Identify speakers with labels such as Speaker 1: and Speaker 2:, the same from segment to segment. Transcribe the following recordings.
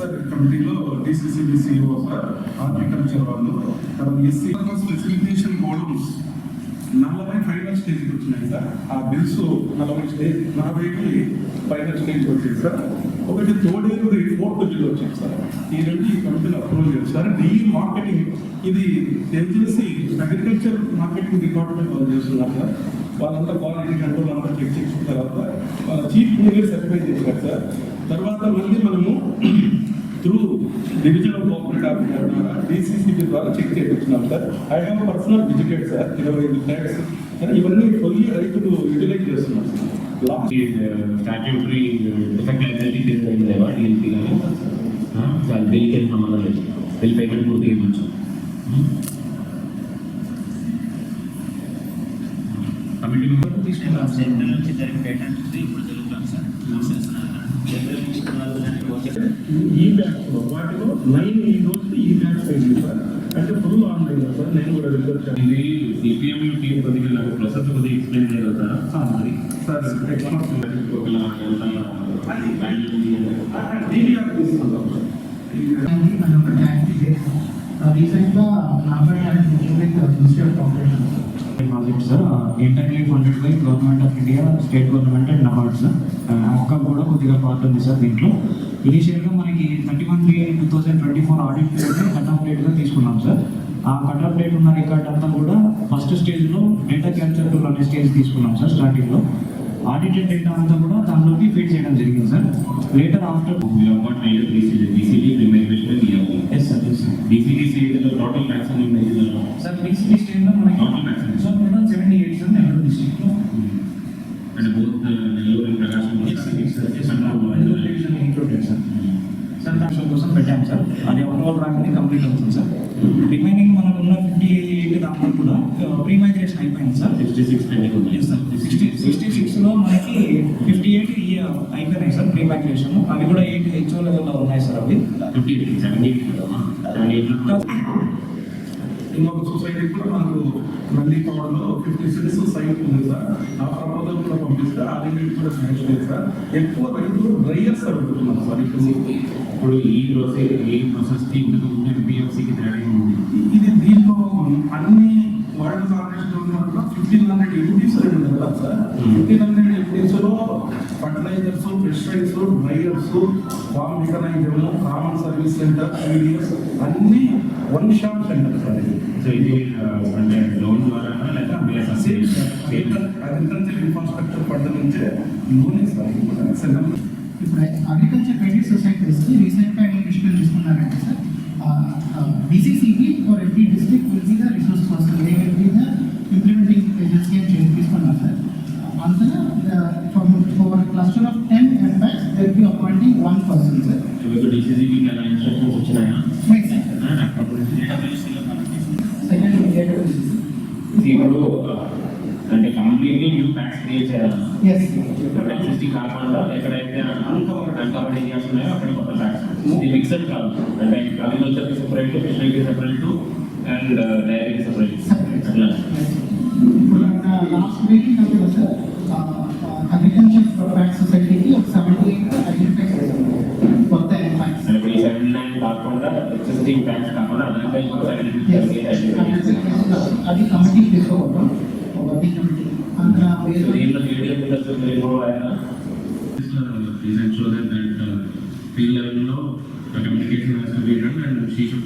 Speaker 1: Sir కమిటీలో DCCB CEO sir horticulture వాళ్ళు. తర్వాత ఎస్సీ స్పెసిఫికేషన్ మోడల్స్ నలభై ఫైనల్ స్టేజ్కి వచ్చినాయి సార్ ఆ బిల్స్ నలభై స్టేజ్ నలభైకి ఫైనల్ స్టేజ్కి వచ్చింది సార్ ఒకటి తోడేరు ఫోర్త్ బిల్ వచ్చింది సార్ ఈ రెండు ఈ కమిటీలో అప్రూవ్ చేస్తారు సార్ మార్కెటింగ్ ఇది తెలిసి అగ్రికల్చర్ మార్కెటింగ్ డిపార్ట్మెంట్ వాళ్ళు చేస్తున్నారు సార్ వాళ్ళంతా క్వాలిటీ కంట్రోల్ అంతా చెక్ చేసిన తర్వాత వాళ్ళ చీఫ్ ఇంజనీర్ సర్టిఫై చేశారు సార్ తర్వాత మళ్ళీ మనము డివిజన్ ఆఫ్ కోఆపరేటివ్ ఆఫీసర్ ద్వారా డిసిసిబి ద్వారా check చేయించినాం sir. I have personal visited sir ఇరవై ఐదు ట్యాక్స్ ఇవన్నీ ఫుల్లీ రైతులు యూటిలైజ్ చేస్తున్నారు లాస్ట్
Speaker 2: స్టాట్యూటరీ డిఫెక్ట్ లైబిలిటీ తీసుకోవడం లేవా డిఎల్పీ కానీ చాలా బిల్కి వెళ్ళిన సంబంధం లేదు బిల్ పేమెంట్ పూర్తిగా ఇవ్వచ్చు కమిటీ మెంబర్ తీసుకున్నాం
Speaker 3: నుంచి జరిగిన ఇప్పుడు సార్ నుంచి
Speaker 1: ఈ బ్యాగ్స్లో వాటిలో నైన్ ఈ రోజు ఈ బ్యాగ్స్ అయింది సార్. అంటే ఫుల్ ఆన్లైన్ సార్. నేను కూడా రిసర్చ్
Speaker 2: ఇది సిపిఎం టీం కొద్దిగా నాకు ప్రాసెస్ కొద్దిగా ఎక్స్ప్లెయిన్ చేయగలుగుతారా మరి.
Speaker 1: సార్ ఎక్స్పర్ట్
Speaker 2: ఒకవేళ ఏమన్నా value ఉంది అంటే
Speaker 1: డీడీఆర్ తీసుకుంటాం సార్
Speaker 4: అది ఒక ట్యాంక్ ಇದೆ రీసెంట్గా NABARD and ministry of operation
Speaker 5: project sir internet funded by government of India state government and NABARD sir ఒక్క కూడా కొద్దిగా పార్ట్ ఉంది సార్ దీంట్లో. ఇనిషియల్గా మనకి thirty one three two thousand twenty four audit period cut off డేట్గా తీసుకున్నాం sir ఆ cut off date ఉన్న రికార్డ్ అంతా కూడా ఫస్ట్ స్టేజ్లో డేటా క్యాప్చర్ టూల్ అనే స్టేజ్ తీసుకున్నాం సార్ స్టార్టింగ్లో ఆడిటెడ్ డేటా అంతా కూడా దానిలోకి ఫీడ్ చేయడం జరిగింది
Speaker 2: sir later
Speaker 5: after sir sir మనకి
Speaker 2: total
Speaker 5: seventy eight sir Nellore డిస్ట్రిక్ట్లో
Speaker 2: అంటే నెల్లూరు ప్రకాశం
Speaker 5: సార్ సార్ దాని కోసం పెట్టాం సార్. అది ఓవరాల్ ర్యాంక్ కంప్లీట్ అవుతుంది సార్. రిమైనింగ్ మనకు ఉన్న ఫిఫ్టీ ఎయిట్ దాంట్లో కూడా ప్రీ మైగ్రేషన్ అయిపోయింది
Speaker 2: sir. Sixty
Speaker 5: six sir. Sixty sixty సిక్స్లో మనకి ఫిఫ్టీ ఎయిట్ అయిపోయినాయి సార్ ప్రీ మైగ్రేషన్ అవి కూడా ఎయిట్ హెచ్ఓ లెవెల్లో ఉన్నాయి సార్ అవి.
Speaker 2: ఫిఫ్టీ సెవెంటీ సెవెంటీ ఎయిట్
Speaker 1: ఇంకొక సొసైటీ కూడా మనకు నందిపాడులో ఫిఫ్టీ సిక్స్ సైట్ ఉంది సార్. ఆ ప్రపోజల్ కూడా పంపిస్తే ఆ లిమిట్ కూడా శాంక్షన్ అయింది సార్ ఎక్కువ రైతులు డ్రైయర్స్ అడుగుతున్నారు సార్ ఇప్పుడు.
Speaker 2: ఇప్పుడు ఈ ప్రాసెస్ ఈ ప్రాసెస్కి ఇంతకు ముందు బిఎఫ్సికి తేడా ఉంది?
Speaker 1: ఇది దీంట్లో అన్ని వరల్డ్ ఉన్నప్పుడు ఫిఫ్టీన్ హండ్రెడ్ కదా సార్.
Speaker 2: Hmm.
Speaker 1: ఫిఫ్టీన్లో fertilisers pesticides dryers farm mechaniser common service centre IDS అన్ని వన్ షాప్ సెంటర్ సార్ ఇది
Speaker 2: సో ఇది అంటే లోన్ ద్వారా లేదా
Speaker 1: అగ్రికల్చర్ ఇన్ఫ్రాస్ట్రక్చర్ ఫండ్ నుంచే లోన్ ఇస్తారు ఇప్పుడు
Speaker 4: అగ్రికల్చర్ క్రెడిట్ సొసైటీస్కి రీసెంట్గా డిసిషన్ తీసుకున్నారంటే sir BCCB for every district will be the resource person they will be the implementing agency అని చెప్పి తీసుకున్నారు సార్ అందులో for for cluster of ten employees they'll be appointing one sir
Speaker 2: మీకు ఎలా instructions వచ్చినాయా? ఇప్పుడు అంటే కంప్లీట్లీ న్యూ ప్యాక్స్ క్రియేట్ చేయాలి? ఎలక్ట్రిసిటీ కాకుండా ఎక్కడైతే అన్కవర్డ్ ఏరియాస్ ఉన్నాయో అక్కడ కొత్త ప్యాక్స్ ఇది మిక్సర్ కాదు. అంటే అగ్రికల్చర్కి సెపరేట్ ఫిషరీకి సెపరేట్ అండ్ డైరీకి సెపరేట్ అట్లా.
Speaker 4: ఇప్పుడు లాస్ట్
Speaker 2: ఎక్సిస్టింగ్ ప్యాక్స్ కాకుండా అదనంగా ఇంకో సెవెన్
Speaker 4: అది కమిటీ తీసుకోవడం ఒకటి కమిటీ అందులో వేరే
Speaker 2: దీంట్లో మీడియం ఇండస్ట్రీ ఇన్వాల్వ్ అయ్యారా Please ensure that that uh, field level లో the communication has to be done and she should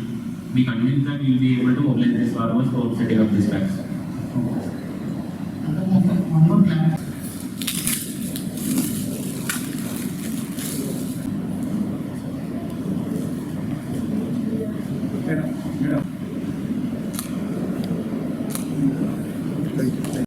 Speaker 2: be convinced that you'll be able to mobilize these farmers for